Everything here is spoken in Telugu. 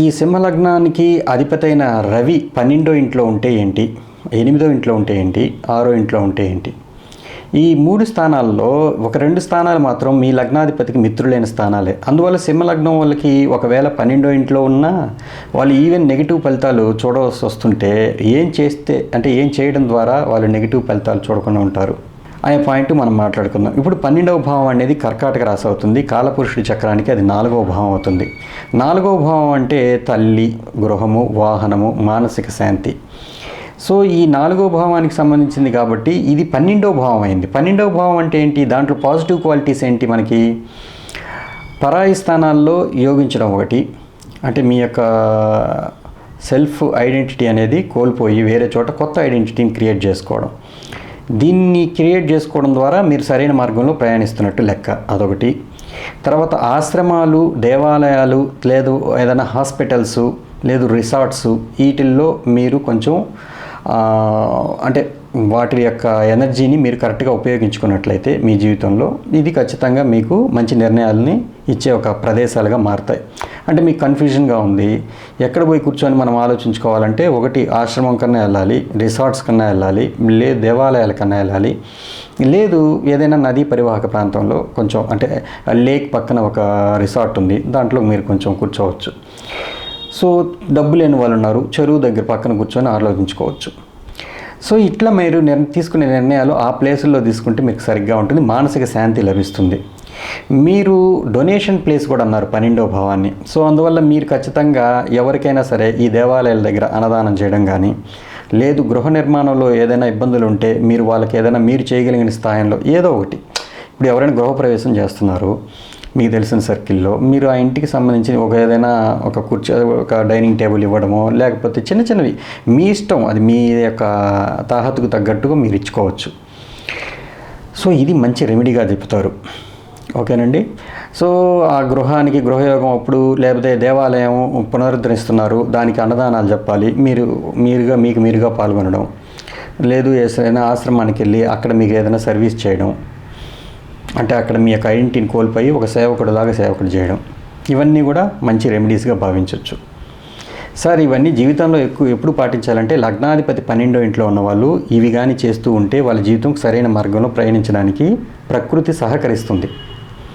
ఈ సింహలగ్నానికి అధిపతైన రవి పన్నెండో ఇంట్లో ఉంటే ఏంటి? ఎనిమిదో ఇంట్లో ఉంటే ఏంటి? ఆరో ఇంట్లో ఉంటే ఏంటి? ఈ మూడు స్థానాల్లో ఒక రెండు స్థానాలు మాత్రం మీ లగ్నాధిపతికి మిత్రులైన స్థానాలే. అందువల్ల సింహలగ్నం వాళ్ళకి ఒకవేళ పన్నెండో ఇంట్లో ఉన్నా వాళ్ళు ఈవెన్ నెగిటివ్ ఫలితాలు చూడవలసి వస్తుంటే ఏం చేస్తే అంటే ఏం చేయడం ద్వారా వాళ్ళు నెగిటివ్ ఫలితాలు చూడకుండా ఉంటారు. అనే పాయింట్ మనం మాట్లాడుకుందాం. ఇప్పుడు పన్నెండవ భావం అనేది కర్కాటక రాశి అవుతుంది. కాలపురుషుడి చక్రానికి అది నాలుగవ భావం అవుతుంది. నాలుగవ భావం అంటే తల్లి గృహము వాహనము మానసిక శాంతి. సో ఈ నాలుగో భావానికి సంబంధించింది కాబట్టి ఇది పన్నెండవ భావం అయింది. పన్నెండవ భావం అంటే ఏంటి? దాంట్లో పాజిటివ్ క్వాలిటీస్ ఏంటి మనకి? పరాయి స్థానాల్లో యోగించడం ఒకటి. అంటే మీ యొక్క సెల్ఫ్ ఐడెంటిటీ అనేది కోల్పోయి వేరే చోట కొత్త ఐడెంటిటీని క్రియేట్ చేసుకోవడం. దీన్ని క్రియేట్ చేసుకోవడం ద్వారా మీరు సరైన మార్గంలో ప్రయాణిస్తున్నట్టు లెక్క. అదొకటి. తర్వాత ఆశ్రమాలు దేవాలయాలు లేదు ఏదైనా హాస్పిటల్స్ లేదు రిసార్ట్స్ వీటిల్లో మీరు కొంచెం అంటే వాటి యొక్క ఎనర్జీని మీరు కరెక్ట్గా ఉపయోగించుకున్నట్లయితే మీ జీవితంలో ఇది ఖచ్చితంగా మీకు మంచి నిర్ణయాలని ఇచ్చే ఒక ప్రదేశాలుగా మారుతాయి. అంటే మీకు కన్ఫ్యూజన్గా ఉంది ఎక్కడ పోయి కూర్చొని మనం ఆలోచించుకోవాలంటే ఒకటి ఆశ్రమం కన్నా వెళ్ళాలి రిసార్ట్స్ కన్నా వెళ్ళాలి లేదు దేవాలయాల కన్నా వెళ్ళాలి. లేదు ఏదైనా నదీ పరివాహక ప్రాంతంలో కొంచెం అంటే లేక్ పక్కన ఒక రిసార్ట్ ఉంది దాంట్లో మీరు కొంచెం కూర్చోవచ్చు. సో డబ్బు లేని వాళ్ళు ఉన్నారు. చెరువు దగ్గర పక్కన కూర్చొని ఆలోచించుకోవచ్చు. సో ఇట్లా మీరు తీసుకునే నిర్ణయాలు ఆ ప్లేసుల్లో తీసుకుంటే మీకు సరిగ్గా ఉంటుంది. మానసిక శాంతి లభిస్తుంది. మీరు డొనేషన్ ప్లేస్ కూడా అన్నారు పన్నెండో భావాన్ని. సో అందువల్ల మీరు ఖచ్చితంగా ఎవరికైనా సరే ఈ దేవాలయాల దగ్గర అన్నదానం చేయడం కానీ లేదు గృహ నిర్మాణంలో ఏదైనా ఇబ్బందులు ఉంటే మీరు వాళ్ళకి ఏదైనా మీరు చేయగలిగిన స్థాయిలో ఏదో ఒకటి. ఇప్పుడు ఎవరైనా గృహప్రవేశం చేస్తున్నారు. మీకు తెలిసిన సర్కిల్లో మీరు ఆ ఇంటికి సంబంధించిన ఒక ఏదైనా ఒక కుర్చీ ఒక డైనింగ్ టేబుల్ ఇవ్వడమో లేకపోతే చిన్న చిన్నవి మీ ఇష్టం అది మీ యొక్క తాహతుకు తగ్గట్టుగా మీరు ఇచ్చుకోవచ్చు. సో ఇది మంచి రెమెడీగా చెప్తారు. ఓకేనండి? సో ఆ గృహానికి గృహయోగం అప్పుడు లేకపోతే దేవాలయం పునరుద్ధరిస్తున్నారు దానికి అన్నదానాలు చెప్పాలి మీరు మీరుగా మీకు మీరుగా పాల్గొనడం. లేదు ఏదైనా ఆశ్రమానికి వెళ్ళి అక్కడ మీకు ఏదైనా సర్వీస్ చేయడం. అంటే అక్కడ మీ యొక్క ఐడెంటిటీని కోల్పోయి ఒక సేవకుడిలాగా సేవకుడు చేయడం. ఇవన్నీ కూడా మంచి రెమెడీస్గా భావించవచ్చు సార్ ఇవన్నీ జీవితంలో ఎక్కువ ఎప్పుడు పాటించాలంటే లగ్నాధిపతి పన్నెండో ఇంట్లో ఉన్న వాళ్ళు ఇవి కానీ చేస్తూ ఉంటే వాళ్ళ జీవితం సరైన మార్గంలో ప్రయాణించడానికి ప్రకృతి సహకరిస్తుంది.